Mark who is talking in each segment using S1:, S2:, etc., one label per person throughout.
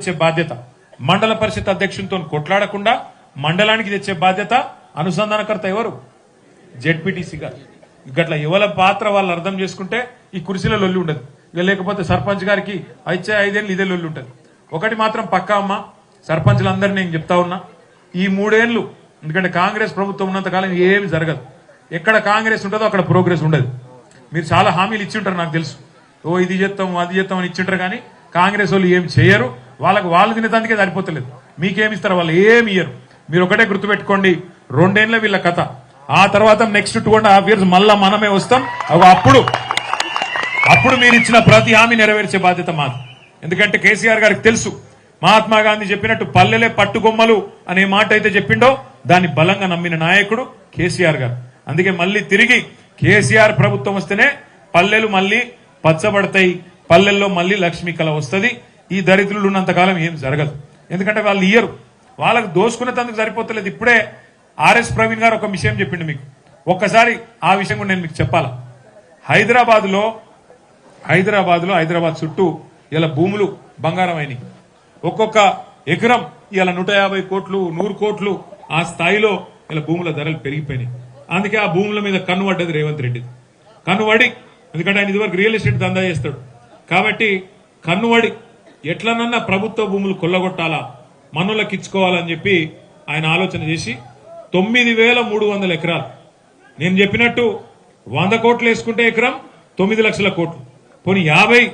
S1: తెచ్చే బాధ్యత మండల పరిషత్ అధ్యక్షునితో కొట్లాడకుండా మండలానికి తెచ్చే బాధ్యత అనుసంధానకర్త ఎవరు? జెడ్పీటీసీ గారు. గట్ల ఎవల పాత్ర వాళ్ళు అర్థం చేసుకుంటే ఈ కుర్చీలో లొల్లి ఉండదు. ఇక లేకపోతే సర్పంచ్ గారికి అయితే ఐదేళ్ళు ఇదే లొల్లి ఉంటుంది. ఒకటి మాత్రం పక్కా అమ్మ సర్పంచ్లందరినీ నేను చెప్తా ఉన్నా. ఈ మూడేళ్ళు ఎందుకంటే కాంగ్రెస్ ప్రభుత్వం ఉన్నంతకాలం ఏమి జరగదు. ఎక్కడ కాంగ్రెస్ ఉంటుందో అక్కడ ప్రోగ్రెస్ ఉండదు. మీరు చాలా హామీలు ఇచ్చి ఉంటారు నాకు తెలుసు. ఓ ఇది చేస్తాం అది చేస్తాం అని ఇచ్చింటారు కానీ కాంగ్రెస్ వాళ్ళు ఏం చేయరు. వాళ్ళకు వాళ్ళు తినేదానికే సరిపోతలేదు. మీకేమి ఇస్తారు? వాళ్ళు ఏమి ఇయ్యరు. మీరు ఒకటే గుర్తుపెట్టుకోండి రెండేళ్ళ వీళ్ళ కథ. ఆ తర్వాత next two and half years మళ్ళా మనమే వస్తాం. అవి అప్పుడు అప్పుడు మీరు ఇచ్చిన ప్రతి హామీ నెరవేర్చే బాధ్యత మాది. ఎందుకంటే కేసీఆర్ గారికి తెలుసు మహాత్మా గాంధీ చెప్పినట్టు పల్లెలే పట్టుకొమ్మలు అనే మాట అయితే చెప్పిండో దాన్ని బలంగా నమ్మిన నాయకుడు కేసీఆర్ గారు. అందుకే మళ్ళీ తిరిగి కేసీఆర్ ప్రభుత్వం వస్తేనే పల్లెలు మళ్ళీ పచ్చబడతాయి పల్లెల్లో మళ్ళీ లక్ష్మీ కళ వస్తుంది. ఈ దరిద్రులు ఉన్నంతకాలం ఏం జరగదు. ఎందుకంటే వాళ్ళు ఇయ్యరు. వాళ్ళకు దోసుకునేందుకు సరిపోతలేదు. ఇప్పుడే ఆర్ఎస్ ప్రవీణ్ గారు ఒక విషయం చెప్పిండు మీకు. ఒక్కసారి ఆ విషయం కూడా నేను మీకు చెప్పాలా? హైదరాబాద్లో హైదరాబాద్లో హైదరాబాద్ హైదరాబాద్ చుట్టూ ఇలా భూములు బంగారం అయినాయి. ఒక్కొక్క ఎకరం ఇలా నూట యాభై కోట్లు నూరు కోట్లు ఆ స్థాయిలో ఇలా భూముల ధరలు పెరిగిపోయినాయి. అందుకే ఆ భూముల మీద కన్ను పడ్డది రేవంత్ రెడ్డి. కన్ను పడి ఎందుకంటే ఆయన ఇదివరకు రియల్ ఎస్టేట్ దందా చేస్తాడు. కాబట్టి కన్ను పడి ఎట్లనన్నా ప్రభుత్వ భూములు కొల్లగొట్టాలా? మనులకు ఇచ్చుకోవాలని చెప్పి ఆయన ఆలోచన చేసి తొమ్మిది వేల మూడు వందల ఎకరాలు. నేను చెప్పినట్టు వంద కోట్లు వేసుకుంటే ఎకరం తొమ్మిది లక్షల కోట్లు. పోనీ యాభై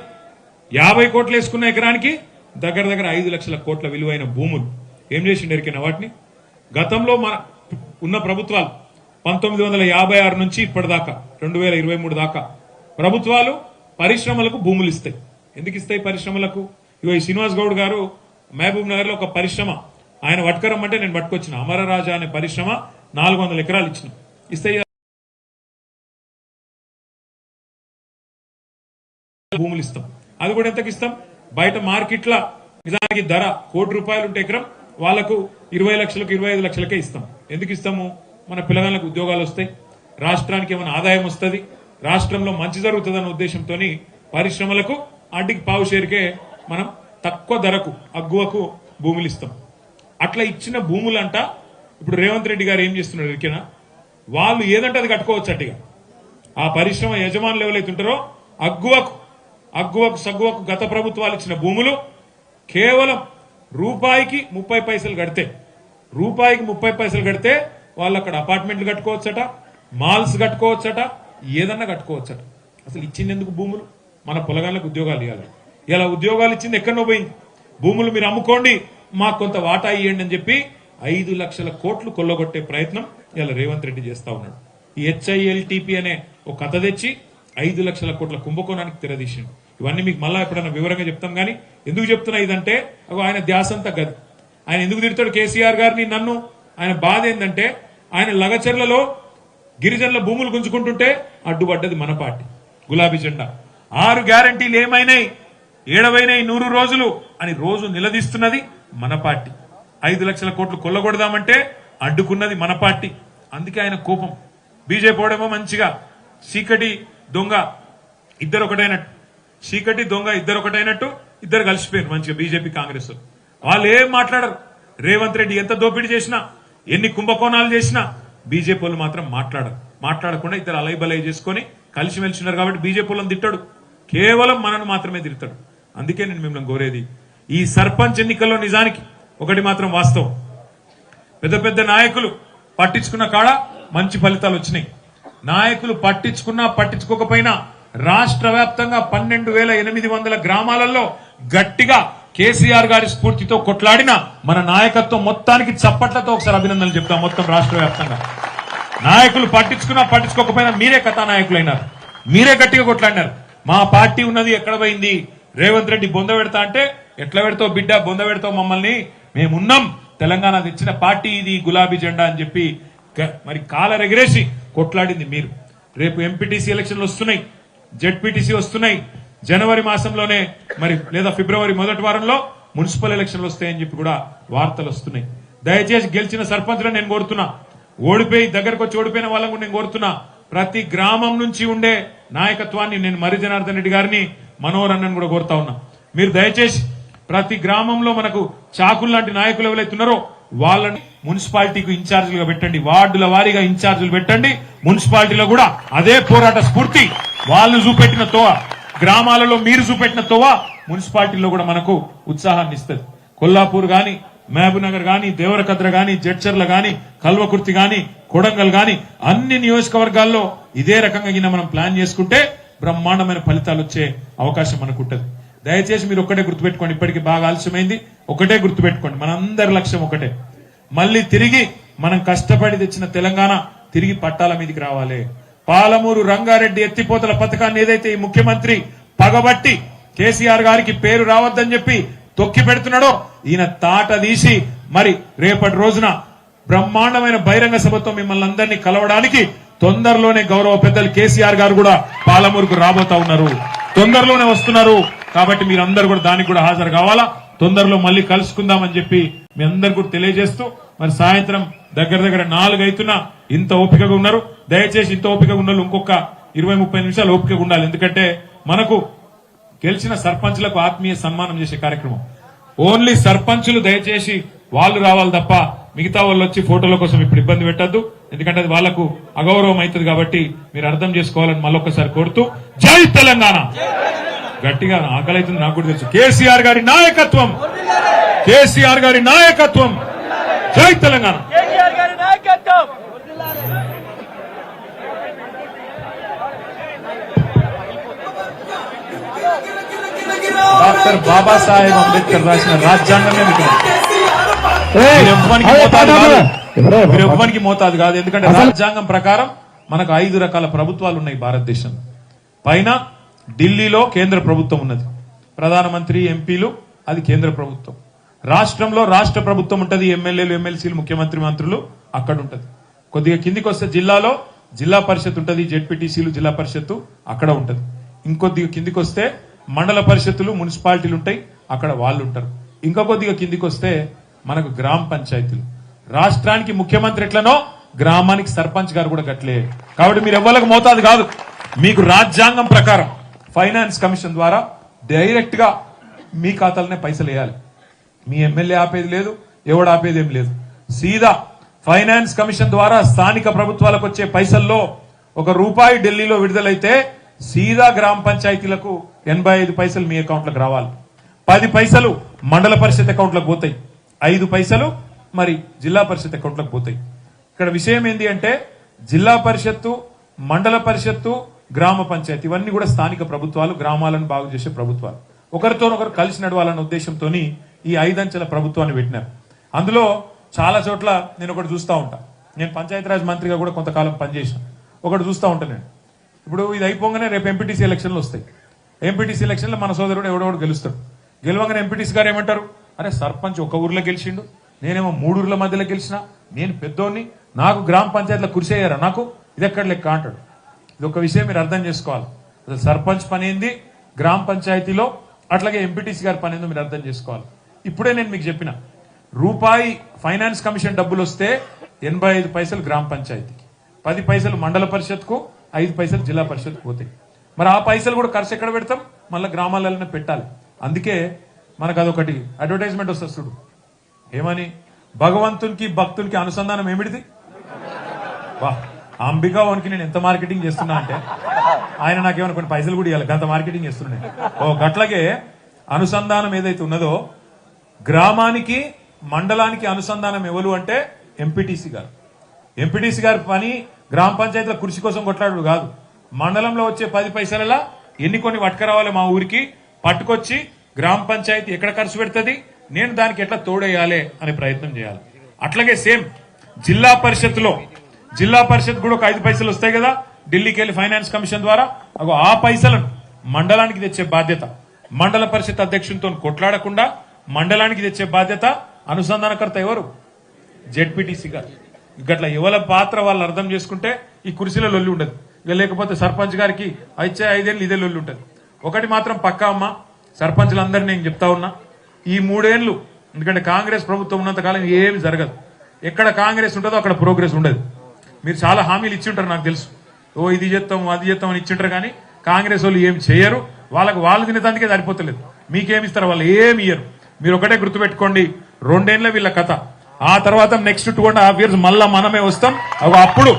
S1: యాభై కోట్లు వేసుకున్న ఎకరానికి దగ్గర దగ్గర ఐదు లక్షల కోట్ల విలువైన భూములు. ఏం చేసిండు ఎరికైనా వాటిని? గతంలో మన ఉన్న ప్రభుత్వాలు పంతొమ్మిది వందల యాభై ఆరు నుంచి ఇప్పటిదాకా రెండు వేల ఇరవై మూడు దాకా ప్రభుత్వాలు పరిశ్రమలకు భూములు ఇస్తాయి. ఎందుకు ఇస్తాయి పరిశ్రమలకు? ఇగో ఈ శ్రీనివాస్ గౌడ్ గారు మహబూబ్ నగర్లో ఒక పరిశ్రమ. ఆయన పట్టుకరం అంటే నేను పట్టుకొచ్చిన. అమరరాజా అనే పరిశ్రమ నాలుగు వందల ఎకరాలు ఇచ్చిన. ఇస్తే భూములు ఇస్తాం. అది కూడా ఎంతకి ఇస్తాం? బయట మార్కెట్ల నిజానికి ధర కోటి రూపాయలు ఉంటే ఎకరం. వాళ్ళకు ఇరవై లక్షలకు ఇరవై ఐదు లక్షలకే ఇస్తాం. ఎందుకు ఇస్తాము? మన పిల్లగాళ్ళకు ఉద్యోగాలు వస్తాయి. రాష్ట్రానికి ఏమైనా ఆదాయం వస్తుంది. రాష్ట్రంలో మంచి జరుగుతుందన్న ఉద్దేశంతో పరిశ్రమలకు అడ్డికి పావు షేరుకే మనం తక్కువ ధరకు అగ్గువకు భూములు ఇస్తాం. అట్లా ఇచ్చిన భూములంట ఇప్పుడు రేవంత్ రెడ్డి గారు ఏం చేస్తున్నారు ఇరికినా వాళ్ళు ఏదంటే అది కట్టుకోవచ్చు అట్టిగా ఆ పరిశ్రమ యజమానులు ఎవరైతే ఉంటారో అగ్గువకు అగ్గువకు సగ్గువకు గత ప్రభుత్వాలు ఇచ్చిన భూములు కేవలం రూపాయికి ముప్పై పైసలు కడితే రూపాయికి ముప్పై పైసలు కడితే వాళ్ళు అక్కడ అపార్ట్మెంట్లు కట్టుకోవచ్చట మాల్స్ కట్టుకోవచ్చట ఏదన్నా కట్టుకోవచ్చట. అసలు ఇచ్చింది ఎందుకు భూములు? మన పొలగాళ్ళకు ఉద్యోగాలు ఇవ్వాలి. ఇలా ఉద్యోగాలు ఇచ్చింది ఎక్కడో పోయింది. భూములు మీరు అమ్ముకోండి మాకు కొంత వాటా ఇవ్వండి అని చెప్పి ఐదు లక్షల కోట్లు కొల్లగొట్టే ప్రయత్నం ఇలా రేవంత్ రెడ్డి చేస్తా ఉన్నాడు. ఈ హెచ్ఐఎల్టీపీ అనే ఒక కథ తెచ్చి ఐదు లక్షల కోట్ల కుంభకోణానికి తెరదీసిండు. ఇవన్నీ మీకు మళ్ళీ ఎప్పుడైనా వివరంగా చెప్తాం కానీ ఎందుకు చెప్తున్నా ఇదంటే ఆయన ధ్యాసంతా గది. ఆయన ఎందుకు తిడతాడు కేసీఆర్ గారిని నన్ను? ఆయన బాధ ఏంటంటే ఆయన లగచర్లలో గిరిజనుల భూములు గుంజుకుంటుంటే అడ్డుపడ్డది మన పార్టీ. గులాబీ జెండా. ఆరు గ్యారంటీలు ఏమైనాయి? ఏడవైనాయి నూరు రోజులు అని రోజు నిలదీస్తున్నది మన పార్టీ. ఐదు లక్షల కోట్లు కొల్లగొడదామంటే అడ్డుకున్నది మన పార్టీ. అందుకే ఆయన కోపం. బీజేపీ వాడేమో మంచిగా చీకటి దొంగ ఇద్దరు ఒకటైనట్టు చీకటి దొంగ ఇద్దరు ఒకటైనట్టు ఇద్దరు కలిసిపోయారు మంచిగా బీజేపీ కాంగ్రెస్ వాళ్ళు. ఏం మాట్లాడరు? రేవంత్ రెడ్డి ఎంత దోపిడీ చేసినా ఎన్ని కుంభకోణాలు చేసినా బీజేపీ వాళ్ళు మాత్రం మాట్లాడరు. మాట్లాడకుండా ఇద్దరు అలైబలై చేసుకొని కలిసి మెలిసినారు కాబట్టి బీజేపీ వాళ్ళని తిట్టాడు. కేవలం మనను మాత్రమే తిడతాడు. అందుకే నేను మిమ్మల్ని కోరేది ఈ సర్పంచ్ ఎన్నికల్లో నిజానికి ఒకటి మాత్రం వాస్తవం. పెద్ద పెద్ద నాయకులు పట్టించుకున్న కాడ మంచి ఫలితాలు వచ్చినాయి. నాయకులు పట్టించుకున్నా పట్టించుకోకపోయినా రాష్ట్ర వ్యాప్తంగా పన్నెండు వేల ఎనిమిది వందల గ్రామాలలో గట్టిగా కేసీఆర్ గారి స్ఫూర్తితో కొట్లాడిన మన నాయకత్వం మొత్తానికి చప్పట్లతో ఒకసారి అభినందనలు చెప్తాం మొత్తం రాష్ట్ర వ్యాప్తంగా. నాయకులు పట్టించుకున్నా పట్టించుకోకపోయినా మీరే కథానాయకులైనారు. మీరే గట్టిగా కొట్లాడినారు. మా పార్టీ ఉన్నది ఎక్కడ పోయింది? రేవంత్ రెడ్డి బొంద పెడతా అంటే ఎట్లా పెడతావు బిడ్డ? బొంద పెడతావు మమ్మల్ని? మేమున్నాం. తెలంగాణ తెచ్చిన పార్టీ ఇది గులాబీ జెండా అని చెప్పి మరి కాలరెగరేసి కొట్లాడింది మీరు. రేపు ఎంపీటీసీ ఎలక్షన్లు వస్తున్నాయి. జెడ్పీటీసీ వస్తున్నాయి. జనవరి మాసంలోనే మరి లేదా ఫిబ్రవరి మొదటి వారంలో మున్సిపల్ ఎలక్షన్లు వస్తాయని చెప్పి కూడా వార్తలు వస్తున్నాయి. దయచేసి గెలిచిన సర్పంచ్లను నేను కోరుతున్నా. ఓడిపోయి దగ్గరకు వచ్చి ఓడిపోయిన వాళ్ళని కూడా నేను కోరుతున్నా. ప్రతి గ్రామం నుంచి ఉండే నాయకత్వాన్ని నేను మరి జనార్దన్ రెడ్డి గారిని మనోరన్నని కూడా కోరుతా ఉన్నా. మీరు దయచేసి ప్రతి గ్రామంలో మనకు చాకులు లాంటి నాయకులు ఎవరైతున్నారో వాళ్ళని మున్సిపాలిటీకి ఇన్ఛార్జీలుగా పెట్టండి వార్డుల వారీగా ఇన్ఛార్జీలు పెట్టండి మున్సిపాలిటీలో కూడా అదే పోరాట స్ఫూర్తి. వాళ్ళు చూపెట్టిన తోవ గ్రామాలలో మీరు చూపెట్టిన తోవ మున్సిపాలిటీలో కూడా మనకు ఉత్సాహాన్ని ఇస్తుంది. కొల్లాపూర్ గాని మహబూబ్ నగర్ గాని దేవరకద్ర గాని జడ్చర్ల గాని కల్వకుర్తి గాని కొడంగల్ గాని అన్ని నియోజకవర్గాల్లో ఇదే రకంగా గిన మనం ప్లాన్ చేసుకుంటే బ్రహ్మాండమైన ఫలితాలు వచ్చే అవకాశం మనకు ఉంటుంది. దయచేసి మీరు ఒక్కటే గుర్తుపెట్టుకోండి ఇప్పటికి బాగా ఆలస్యమైంది. ఒకటే గుర్తుపెట్టుకోండి మనందరి లక్ష్యం ఒకటే మళ్ళీ తిరిగి మనం కష్టపడి తెచ్చిన తెలంగాణ తిరిగి పట్టాల మీదకి రావాలి. పాలమూరు రంగారెడ్డి ఎత్తిపోతల పథకాన్ని ఏదైతే ఈ ముఖ్యమంత్రి పగబట్టి కేసీఆర్ గారికి పేరు రావద్దని చెప్పి తొక్కి పెడుతున్నాడో ఈయన తాట తీసి మరి రేపటి రోజున బ్రహ్మాండమైన బహిరంగ సభతో మిమ్మల్ని అందరినీ కలవడానికి తొందరలోనే గౌరవ పెద్దలు కేసీఆర్ గారు కూడా పాలమూరుకు రాబోతా ఉన్నారు. తొందరలోనే వస్తున్నారు. కాబట్టి మీరందరూ కూడా దానికి కూడా హాజరు కావాలా? తొందరలో మళ్ళీ కలుసుకుందామని చెప్పి మీ అందరు కూడా తెలియజేస్తూ మరి సాయంత్రం దగ్గర దగ్గర నాలుగు అవుతున్నా ఇంత ఓపికగా ఉన్నారు. దయచేసి ఇంత ఓపికగా ఉన్న ఇంకొక ఇరవై ముప్పై నిమిషాలు ఓపికగా ఉండాలి. ఎందుకంటే మనకు గెలిచిన సర్పంచ్లకు ఆత్మీయ సన్మానం చేసే కార్యక్రమం. ఓన్లీ సర్పంచులు దయచేసి వాళ్ళు రావాలి తప్ప మిగతా వాళ్ళు వచ్చి ఫోటోల కోసం ఇప్పుడు ఇబ్బంది పెట్టద్దు. ఎందుకంటే అది వాళ్ళకు అగౌరవం అవుతుంది కాబట్టి మీరు అర్థం చేసుకోవాలని మళ్ళొక్కసారి కోరుతూ జై తెలంగాణ! గట్టిగా ఆకలి అవుతుంది నాకు కూడా తెలుసు. కేసీఆర్ గారి నాయకత్వం! కేసీఆర్ గారి నాయకత్వం! జై తెలంగాణ!
S2: కేసీఆర్ గారి నాయకత్వం!
S1: డాక్టర్ బాబాసాహెబ్ అంబేద్కర్ రాసిన రాజ్యాంగమే మీకు మీరు ఎవ్వరికి మోతాదు కాదు. ఎందుకంటే రాజ్యాంగం ప్రకారం మనకు ఐదు రకాల ప్రభుత్వాలు ఉన్నాయి భారతదేశం. పైన ఢిల్లీలో కేంద్ర ప్రభుత్వం ఉన్నది. ప్రధానమంత్రి ఎంపీలు అది కేంద్ర ప్రభుత్వం. రాష్ట్రంలో రాష్ట్ర ప్రభుత్వం ఉంటది. ఎమ్మెల్యేలు ఎమ్మెల్సీలు ముఖ్యమంత్రి మంత్రులు అక్కడ ఉంటది. కొద్దిగా కిందికి వస్తే జిల్లాలో జిల్లా పరిషత్ ఉంటది. జెడ్పీటీసీలు జిల్లా పరిషత్తు అక్కడ ఉంటది. ఇంకొద్దిగా కిందికి వస్తే మండల పరిషత్తులు మున్సిపాలిటీలు ఉంటాయి. అక్కడ వాళ్ళు ఉంటారు. ఇంకా కొద్దిగా కిందికి వస్తే మనకు గ్రామ పంచాయతీలు. రాష్ట్రానికి ముఖ్యమంత్రి ఎట్లనో గ్రామానికి సర్పంచ్ గారు కూడా గట్లే. కాబట్టి మీరు ఎవ్వరికి మోతాదు కాదు. మీకు రాజ్యాంగం ప్రకారం ఫైనాన్స్ కమిషన్ ద్వారా డైరెక్ట్గా మీ ఖాతాలనే పైసలు వేయాలి. మీ ఎమ్మెల్యే ఆపేది లేదు ఎవడు ఆపేది ఏం లేదు. సీదా ఫైనాన్స్ కమిషన్ ద్వారా స్థానిక ప్రభుత్వాలకు వచ్చే పైసల్లో ఒక రూపాయి ఢిల్లీలో విడుదలైతే సీదా గ్రామ పంచాయతీలకు ఎనభై ఐదు పైసలు మీ అకౌంట్లకు రావాలి. పది పైసలు మండల పరిషత్ అకౌంట్లకు పోతాయి. ఐదు పైసలు మరి జిల్లా పరిషత్ అకౌంట్లకు పోతాయి. ఇక్కడ విషయం ఏంటి అంటే జిల్లా పరిషత్తు మండల పరిషత్తు గ్రామ పంచాయతీ ఇవన్నీ కూడా స్థానిక ప్రభుత్వాలు గ్రామాలను బాగు చేసే ప్రభుత్వాలు. ఒకరితో ఒకరు కలిసి నడవాలన్న ఉద్దేశంతో ఈ ఐదంచెల ప్రభుత్వాన్ని పెట్టినారు. అందులో చాలా చోట్ల నేను ఒకటి చూస్తూ ఉంటా. నేను పంచాయతీరాజ్ మంత్రిగా కూడా కొంతకాలం పనిచేసిన. ఒకటి చూస్తూ ఉంటాను నేను. ఇప్పుడు ఇది అయిపోగానే రేపు ఎంపీటీసీ ఎలక్షన్లు వస్తాయి. ఎంపీటీసీ ఎలక్షన్లో మన సోదరుడు ఎవడెవడు గెలుస్తాడు. గెలవగానే ఎంపీటీసీ గారు ఏమంటారు? అరే సర్పంచ్ ఒక ఊర్లో గెలిచిండు నేనేమో మూడు ఊర్ల మధ్యలో గెలిచిన నేను పెద్దోడిని నాకు గ్రామ పంచాయతీలో కృషి అయ్యారా నాకు? ఇది ఎక్కడ లెక్క అంటాడు? ఇది ఒక విషయం మీరు అర్థం చేసుకోవాలి. అసలు సర్పంచ్ పని ఏంది? గ్రామ పంచాయతీలో అట్లాగే ఎంపీటీసీ గారి పని ఏందో మీరు అర్థం చేసుకోవాలి. ఇప్పుడే నేను మీకు చెప్పిన రూపాయి ఫైనాన్స్ కమిషన్ డబ్బులు వస్తే ఎనభై ఐదు పైసలు గ్రామ పంచాయతీకి పది పైసలు మండల పరిషత్కు ఐదు పైసలు జిల్లా పరిషత్కు పోతాయి. మరి ఆ పైసలు కూడా ఖర్చు ఎక్కడ పెడతాం? మళ్ళీ గ్రామాలలోనే పెట్టాలి. అందుకే మనకు అదొకటి అడ్వర్టైజ్మెంట్ వస్తుంది చూడు. ఏమని? భగవంతునికి భక్తునికి అనుసంధానం ఏమిటిది? వా అంబికా వానికి నేను ఎంత మార్కెటింగ్ చేస్తున్నా అంటే ఆయన నాకేమైనా కొన్ని పైసలు కూడా ఇవ్వాలి గంత మార్కెటింగ్ చేస్తున్నాయి ఓ గట్లాగే అనుసంధానం ఏదైతే ఉన్నదో గ్రామానికి మండలానికి అనుసంధానం ఎవరు అంటే ఎంపీటీసీ గారు. ఎంపీటీసీ గారి పని గ్రామ పంచాయతీల కృషి కోసం కొట్లాడు కాదు. మండలంలో వచ్చే పది పైసలలో ఎన్ని కొన్ని పట్టుకురావాలి మా ఊరికి పట్టుకొచ్చి గ్రామ పంచాయతీ ఎక్కడ ఖర్చు పెడుతుంది? నేను దానికి ఎట్లా తోడేయాలి అనే ప్రయత్నం చేయాలి. అట్లాగే సేమ్ జిల్లా పరిషత్లో జిల్లా పరిషత్ కూడా ఒక ఐదు పైసలు వస్తాయి కదా ఢిల్లీకి వెళ్ళి ఫైనాన్స్ కమిషన్ ద్వారా అగో ఆ పైసలను మండలానికి తెచ్చే బాధ్యత మండల పరిషత్ అధ్యక్షునితో కొట్లాడకుండా మండలానికి తెచ్చే బాధ్యత అనుసంధానకర్త ఎవరు? జెడ్పీటీసీ గారు. గట్లా ఎవల పాత్ర వాళ్ళు అర్థం చేసుకుంటే ఈ కుర్చీలో లొల్లి ఉండదు. ఇక లేకపోతే సర్పంచ్ గారికి వచ్చే ఐదేళ్ళు ఇదే లొల్లి ఉంటుంది. ఒకటి మాత్రం పక్కా అమ్మ సర్పంచ్లందరినీ నేను చెప్తా ఉన్నా ఈ మూడేళ్ళు ఎందుకంటే కాంగ్రెస్ ప్రభుత్వం ఉన్నంత కాలం ఏమి జరగదు. ఎక్కడ కాంగ్రెస్ ఉంటుందో అక్కడ ప్రోగ్రెస్ ఉండదు. మీరు చాలా హామీలు ఇచ్చి ఉంటారు నాకు తెలుసు. ఓ ఇది చేస్తాం అది చేస్తాం అని ఇచ్చింటారు కానీ కాంగ్రెస్ వాళ్ళు ఏమి చేయరు. వాళ్ళకు వాళ్ళు తినేదానికే సరిపోతలేదు. మీకేమి ఇస్తారు? వాళ్ళు ఏమి ఇయ్యరు. మీరు ఒకటే గుర్తుపెట్టుకోండి రెండేళ్ళ వీళ్ళ కథ. ఆ తర్వాత next two and half years మళ్ళా మనమే వస్తాం. అప్పుడు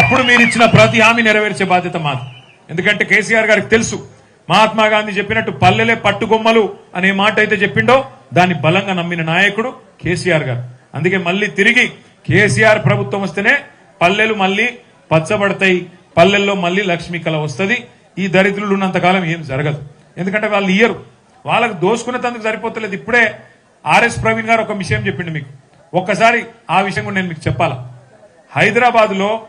S1: అప్పుడు మీరు ఇచ్చిన ప్రతి హామీ నెరవేర్చే బాధ్యత మాది. ఎందుకంటే కేసీఆర్ గారికి తెలుసు మహాత్మా గాంధీ చెప్పినట్టు పల్లెలే పట్టుగొమ్మలు అనే మాట అయితే చెప్పిండో దాన్ని బలంగా నమ్మిన నాయకుడు కేసీఆర్ గారు. అందుకే మళ్ళీ తిరిగి కేసీఆర్ ప్రభుత్వం వస్తేనే పల్లెలు మళ్ళీ పచ్చబడతాయి పల్లెల్లో మళ్ళీ లక్ష్మీ కళ వస్తుంది. ఈ దరిద్రులు ఉన్నంతకాలం ఏం జరగదు. ఎందుకంటే వాళ్ళు ఇయ్యరు. వాళ్ళకు దోసుకునేందుకు సరిపోతలేదు. ఇప్పుడే ఆర్ఎస్ ప్రవీణ్ గారు ఒక విషయం చెప్పిండు మీకు. ఒక్కసారి ఆ విషయం కూడా నేను మీకు చెప్పాలా? హైదరాబాద్లో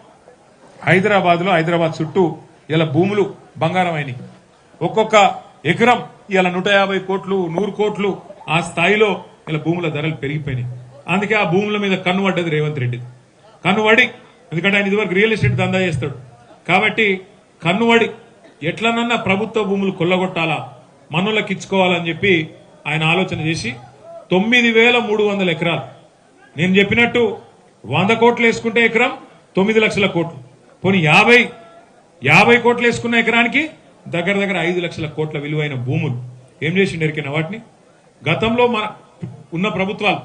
S1: హైదరాబాద్లో హైదరాబాద్ చుట్టూ ఇలా భూములు బంగారం అయినాయి. ఒక్కొక్క ఎకరం ఇలా నూట యాభై కోట్లు నూరు కోట్లు ఆ స్థాయిలో ఇలా భూముల ధరలు పెరిగిపోయినాయి. అందుకే ఆ భూముల మీద కన్ను పడ్డది రేవంత్ రెడ్డి. కన్నువడి ఎందుకంటే ఆయన ఇదివరకు రియల్ ఎస్టేట్ దందా చేస్తాడు. కాబట్టి కన్నువడి ఎట్లనన్నా ప్రభుత్వ భూములు కొల్లగొట్టాలా మనులకు ఇచ్చుకోవాలని చెప్పి ఆయన ఆలోచన చేసి తొమ్మిది వేల మూడు వందల ఎకరాలు. నేను చెప్పినట్టు వంద కోట్లు వేసుకుంటే ఎకరం తొమ్మిది లక్షల కోట్లు. పోనీ యాభై యాభై కోట్లు వేసుకున్న ఎకరానికి దగ్గర దగ్గర ఐదు లక్షల కోట్ల విలువైన భూములు. ఏం చేసిండు ఎరికిన వాటిని? గతంలో మన ఉన్న ప్రభుత్వాలు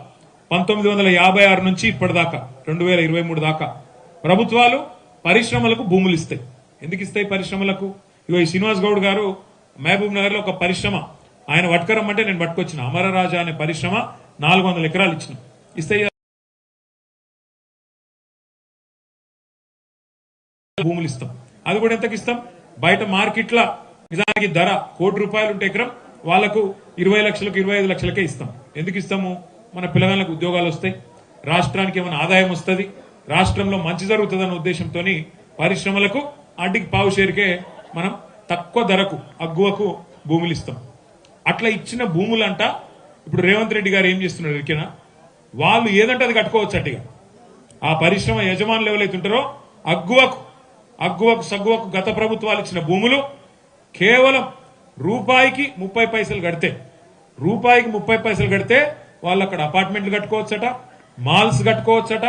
S1: పంతొమ్మిది వందల యాభై ఆరు నుంచి ఇప్పటిదాకా రెండు వేల ఇరవై మూడు దాకా ప్రభుత్వాలు పరిశ్రమలకు భూములు ఇస్తాయి. ఎందుకు ఇస్తాయి పరిశ్రమలకు? ఇగో ఈ శ్రీనివాస్ గౌడ్ గారు మహబూబ్ నగర్లో ఒక పరిశ్రమ. ఆయన పట్టుకరమ్మంటే నేను పట్టుకొచ్చిన. అమరరాజా అనే పరిశ్రమ నాలుగు వందల ఎకరాలు ఇచ్చిన. ఇస్తే భూములు ఇస్తాం. అది కూడా ఎంతకు ఇస్తాం బయట మార్కెట్ల నిజానికి ధర కోటి రూపాయలు ఉంటే ఎకరం వాళ్ళకు ఇరవై లక్షలకు ఇరవై ఐదు లక్షలకే ఇస్తాం. ఎందుకు ఇస్తాము? మన పిల్లగాళ్ళకు ఉద్యోగాలు వస్తాయి. రాష్ట్రానికి ఏమైనా ఆదాయం వస్తుంది. రాష్ట్రంలో మంచి జరుగుతుందన్న ఉద్దేశంతో పరిశ్రమలకు అడ్డికి పావు షేరుకే మనం తక్కువ ధరకు అగ్గువకు భూములు ఇస్తాం. అట్లా ఇచ్చిన భూములంట ఇప్పుడు రేవంత్ రెడ్డి గారు ఏం చేస్తున్నారు ఇరికేనా? వాళ్ళు ఏదంటే అది కట్టుకోవచ్చు అట్టిగా ఆ పరిశ్రమ యజమానులు ఎవరైతే ఉంటారో అగ్గువకు అగ్గువకు సగ్గువకు గత ప్రభుత్వాలు ఇచ్చిన భూములు కేవలం రూపాయికి ముప్పై పైసలు కడితే రూపాయికి ముప్పై పైసలు కడితే వాళ్ళు అక్కడ అపార్ట్మెంట్లు కట్టుకోవచ్చట మాల్స్ కట్టుకోవచ్చట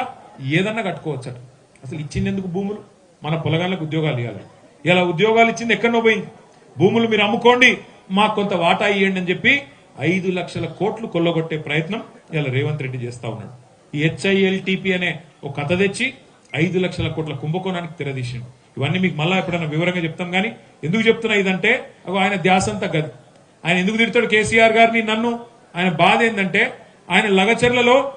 S1: ఏదన్నా కట్టుకోవచ్చట. అసలు ఇచ్చిందెందుకు భూములు? మన పొలగాళ్ళకు ఉద్యోగాలు ఇవ్వాలి. ఇలా ఉద్యోగాలు ఇచ్చింది ఎక్కడో పోయింది. భూములు మీరు అమ్ముకోండి మాకు కొంత వాటా ఇవ్వండి అని చెప్పి ఐదు లక్షల కోట్లు కొల్లగొట్టే ప్రయత్నం ఇలా రేవంత్ రెడ్డి చేస్తా ఉన్నాడు. ఈ హెచ్ఐఎల్టీపీ అనే ఒక కథ తెచ్చి ఐదు లక్షల కోట్ల కుంభకోణానికి తెరదీసిండు. ఇవన్నీ మీకు మళ్ళీ ఎప్పుడైనా వివరంగా చెప్తాం కానీ ఎందుకు చెప్తున్నా ఇదంటే ఆయన ధ్యాసంతా గది. ఆయన ఎందుకు తిడతాడు కేసీఆర్ గారిని నన్ను? ఆయన బాధ ఏంటంటే ఆయన లగచర్లలో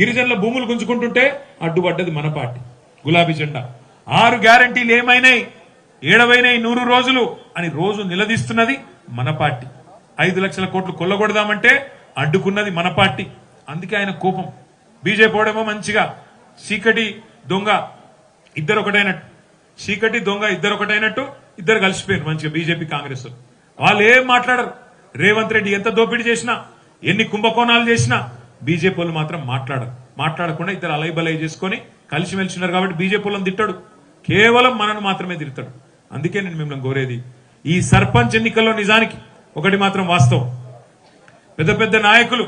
S1: గిరిజనుల భూములు గుంజుకుంటుంటే అడ్డుపడ్డది మన పార్టీ. గులాబీ జెండా. ఆరు గ్యారంటీలు ఏమైనాయి? ఏడవైనాయి నూరు రోజులు అని రోజు నిలదీస్తున్నది మన పార్టీ. ఐదు లక్షల కోట్లు కొల్లగొడదామంటే అడ్డుకున్నది మన పార్టీ. అందుకే ఆయన కోపం. బీజేపీ మంచిగా చీకటి దొంగ ఇద్దరు ఒకటైనట్టు చీకటి దొంగ ఇద్దరు ఒకటైనట్టు ఇద్దరు కలిసిపోయారు మంచిగా బీజేపీ కాంగ్రెస్ వాళ్ళు. ఏం మాట్లాడరు? రేవంత్ రెడ్డి ఎంత దోపిడీ చేసినా ఎన్ని కుంభకోణాలు చేసినా బీజేపీ వాళ్ళు మాత్రం మాట్లాడరు. మాట్లాడకుండా ఇద్దరు అలై బలై చేసుకొని కలిసిమెలిసి ఉన్నారు కాబట్టి బీజేపీ వాళ్ళని తిట్టాడు. కేవలం మనను మాత్రమే తిడతాడు. అందుకే నేను మిమ్మల్ని కోరేది ఈ సర్పంచ్ ఎన్నికల్లో నిజానికి ఒకటి మాత్రం వాస్తవం. పెద్ద పెద్ద నాయకులు